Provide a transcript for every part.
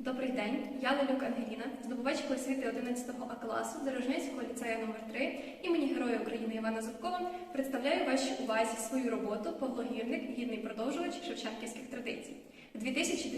Добрий день, я Лелюк Ангеліна, здобувачка освіти 11 А класу Дорожненського ліцею номер 3 імені Героя України Івана Зубкова. Представляю вашій увазі свою роботу Павлогірник, гідний продовжувач шевченківських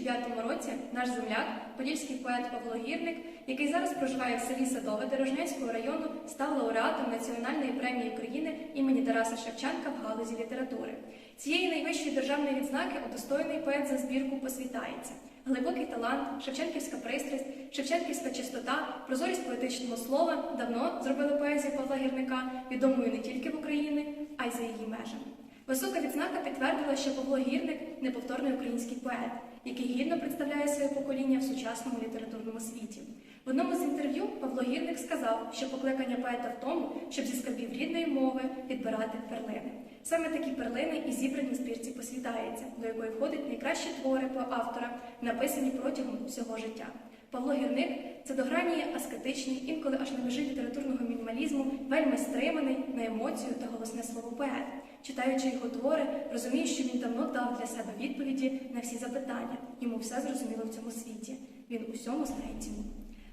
2009 році наш земляк, подільський поет Павло Гірник, який зараз проживає в селі Садове Дорожнянського району, став лауреатом Національної премії України імені Тараса Шевченка в галузі літератури. Цієї найвищої державної відзнаки удостоєний поет за збірку посвітається. Глибокий талант, шевченківська пристрасть, шевченківська чистота, прозорість поетичного слова давно зробили поезію Павла Гірника відомою не тільки в Україні, а й за її межами. Висока відзнака підтвердила, що Павло Гірник неповторний український поет, який гідно представляє своє покоління в сучасному літературному світі. В одному з інтерв'ю Павло Гірник сказав, що покликання поета в тому, щоб зі скарбів рідної мови відбирати перлини. Саме такі перлини і зібрані в збірці посвітається, до якої входять найкращі твори по автора, написані протягом всього життя. Павло Гірник це дограні аскетичний, інколи аж на межі літературного мінімалізму, вельми стриманий на емоцію та голосне слово поет. Читаючи його твори, розумію, що він давно дав для себе відповіді на всі запитання. Йому все зрозуміло в цьому світі. Він усьому знає ціну.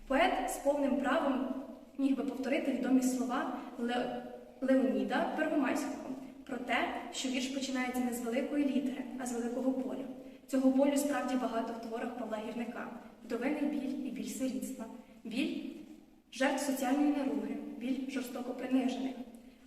Поет з повним правом міг би повторити відомі слова Ле... Леоніда Первомайського про те, що вірш починається не з великої літери, а з великого болю. Цього болю справді багато в творах Павла Гірника, вдовиний біль і біль сирітства, біль жертв соціальної наруги, біль жорстоко принижених.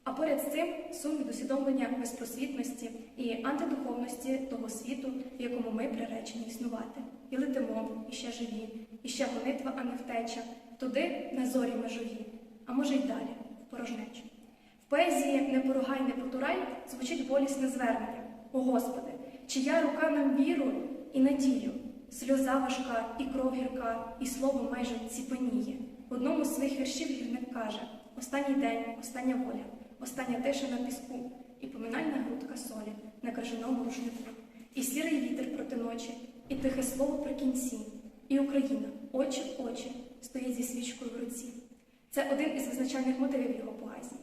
А поряд з цим сум від усвідомлення безпросвітності і антидуховності того світу, в якому ми приречені існувати. І летимо, і ще живі, і ще гонитва, а не втеча, туди на зорі межові, а може й далі, в порожнечу. В поезії «Не поругай, не потурай» звучить болісне звернення. О Господи, чия рука нам віру і надію, сльоза важка, і кров гірка, і слово майже ціпеніє. В одному з своїх віршів гірник каже: Останній день, остання воля, остання тиша на піску, і поминальна грудка солі на крижаному рушнику, і сірий вітер проти ночі, і тихе слово при кінці, і Україна, очі в очі, стоїть зі свічкою в руці. Це один із визначальних мотивів його поезії.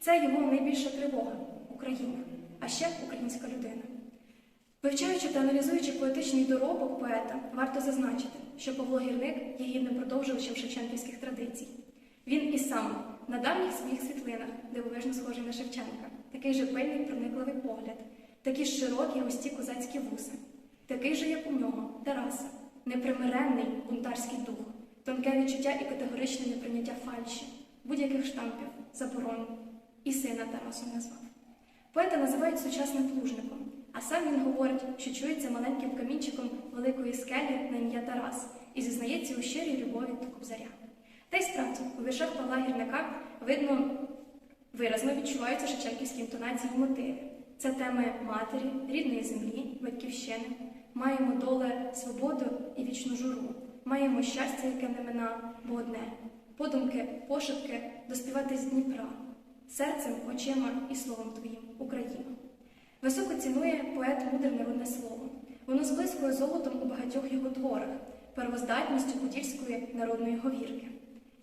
Це його найбільша тривога Україна, а ще українська людина. Вивчаючи та аналізуючи поетичний доробок поета, варто зазначити, що Павло Гірник є гідним продовжувачем шевченківських традицій. Він і сам на давніх своїх світлинах дивовижно схожий на Шевченка, такий же пильний проникливий погляд, такі ж широкі густі козацькі вуси, такий же, як у нього, Тараса, непримиренний бунтарський дух, тонке відчуття і категоричне неприйняття фальші, будь-яких штампів, заборон, і сина Тарасом назвав. Поета називають сучасним плужником, а сам він говорить, що чується маленьким камінчиком великої скелі на ім'я Тарас і зізнається у щирій любові до кобзаря. Та й справді, у віршах Павла Гірника видно виразно відчуваються шевченківські інтонації і мотиви. Це теми матері, рідної землі, батьківщини. Маємо доле свободу і вічну журу. Маємо щастя, яке не мина, бо одне. Подумки, пошепки доспівати з Дніпра, серцем, очима і словом твоїм Україна. Високо цінує поет мудре народне слово. Воно зблискує золотом у багатьох його творах, первоздатністю подільської народної говірки.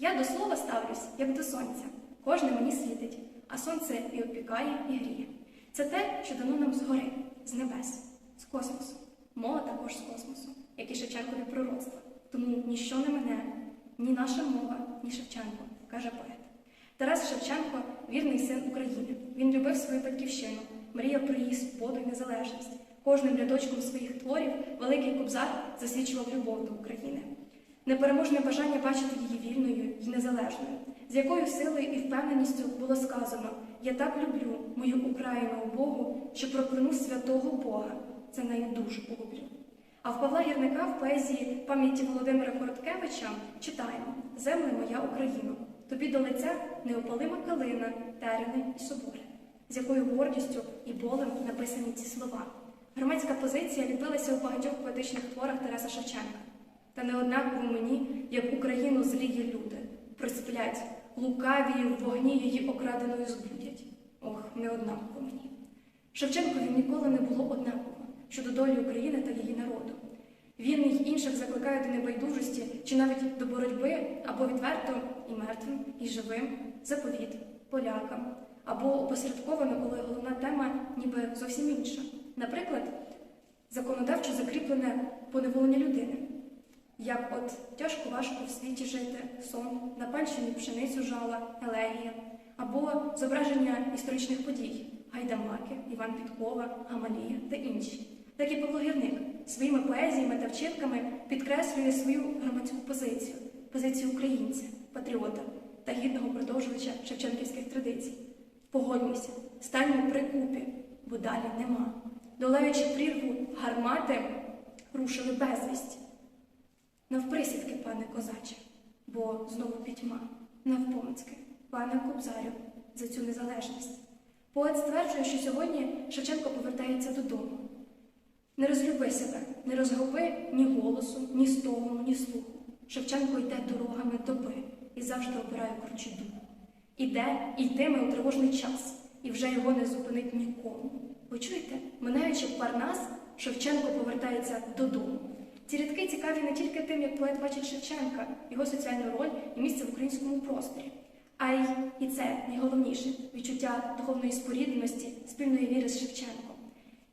Я до слова ставлюсь, як до сонця. Кожне мені світить, а сонце і опікає, і гріє. Це те, що дано нам згори, з небес, з космосу. Мова також з космосу, як і Шевченкові пророцтва. Тому ніщо не мене, ні наша мова, ні Шевченко, каже поет. Тарас Шевченко вірний син України. Він любив свою батьківщину, мріяв про її свободу і незалежність. Кожним рядочком своїх творів Великий Кобзар засвідчував любов до України. Непереможне бажання бачити її незалежною, з якою силою і впевненістю було сказано: Я так люблю мою Україну Богу, що проклину святого Бога. Це нею дуже полюблю. А в Павла Гірника в поезії пам'яті Володимира Короткевича читаємо Земле моя Україно, тобі до лиця неопалима калина, терени і соболя, з якою гордістю і болем написані ці слова. Громадська позиція ліпилася у багатьох поетичних творах Тараса Шевченка. Та не однаково мені, як Україну злії люди, присплять, лукаві в вогні її окраденою збудять. Ох, не однаково мені. Шевченкові ніколи не було однаково щодо долі України та її народу. Він і інших закликає до небайдужості чи навіть до боротьби або відверто і мертвим, і живим, заповіт, полякам, або опосередковано, коли головна тема ніби зовсім інша. Наприклад, законодавчо закріплене поневолення людини. Як от тяжко важко в світі жити, сон, на панщині пшеницю жала, елегія, або зображення історичних подій, гайдамаки, Іван Підкова, Гамалія та інші. Так і Павло Гірник своїми поезіями та вчинками підкреслює свою громадську позицію, позицію українця, патріота та гідного продовжувача шевченківських традицій. Погодьмося, станьмо при купі, бо далі нема. Долаючи прірву гармати, рушили безвість. Навприсідки, пане козаче, бо знову пітьма. Навпомацьки, пане Кобзарю, за цю незалежність. Поет стверджує, що сьогодні Шевченко повертається додому. Не розлюби себе, не розгуби ні голосу, ні стогону, ні слуху. Шевченко йде дорогами доби і завжди обирає кручі духу. Іде і йтиме у тривожний час, і вже його не зупинить нікому. Ви чуєте, минаючи Парнас, Шевченко повертається додому. Ці рядки цікаві не тільки тим, як поет бачить Шевченка, його соціальну роль і місце в українському просторі, а й і це найголовніше відчуття духовної спорідненості, спільної віри з Шевченком.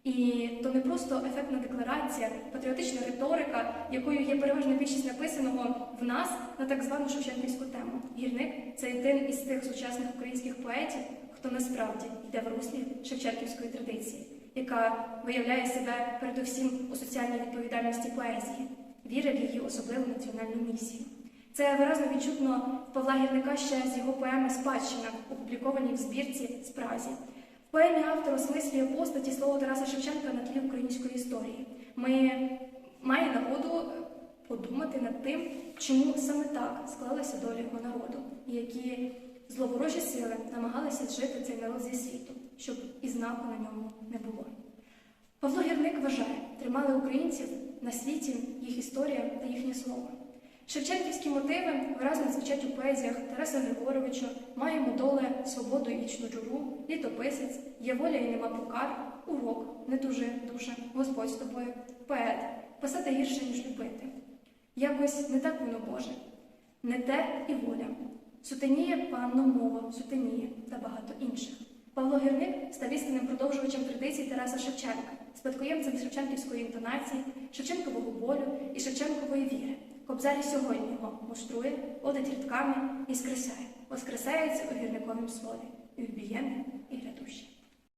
І то не просто ефектна декларація, патріотична риторика, якою є переважна більшість написаного в нас на так звану шевченківську тему. Гірник це один із тих сучасних українських поетів, хто насправді йде в руслі шевченківської традиції, яка виявляє себе передусім у соціальній відповідальності поезії, віри в її особливу національну місію. Це виразно відчутно в Павла Гірника ще з його поеми Спадщина, опублікованій в збірці Спразі. В поемі автор осмислює постаті слова Тараса Шевченка на тлі української історії. Ми має нагоду подумати над тим, чому саме так склалася доля його народу, і які зловорожі сили намагалися зжити цей народ зі світу, щоб і знаку на ньому не було. Павло Гірник вважає, тримали українців на світі їх історія та їхнє слово. Шевченківські мотиви виразно звучать у поезіях Тараса Григоровича Маємо доле, свободу і вічну джуру, літописець, є воля і нема покар, урок, не тужи, душа, Господь з тобою, поет, писати гірше, ніж любити. Якось не так воно Боже, не те і воля. Сутеніє панно мова, сутеніє та багато інших. Павло Гірник став істинним продовжувачем традицій Тараса Шевченка, спадкоємцем Шевченківської інтонації, Шевченкового болю і Шевченкової віри. Кобзарі сьогодні його муштрує, водить рідками і скресає, воскресається у гірниковім слові, і вбієнне, і грядуще.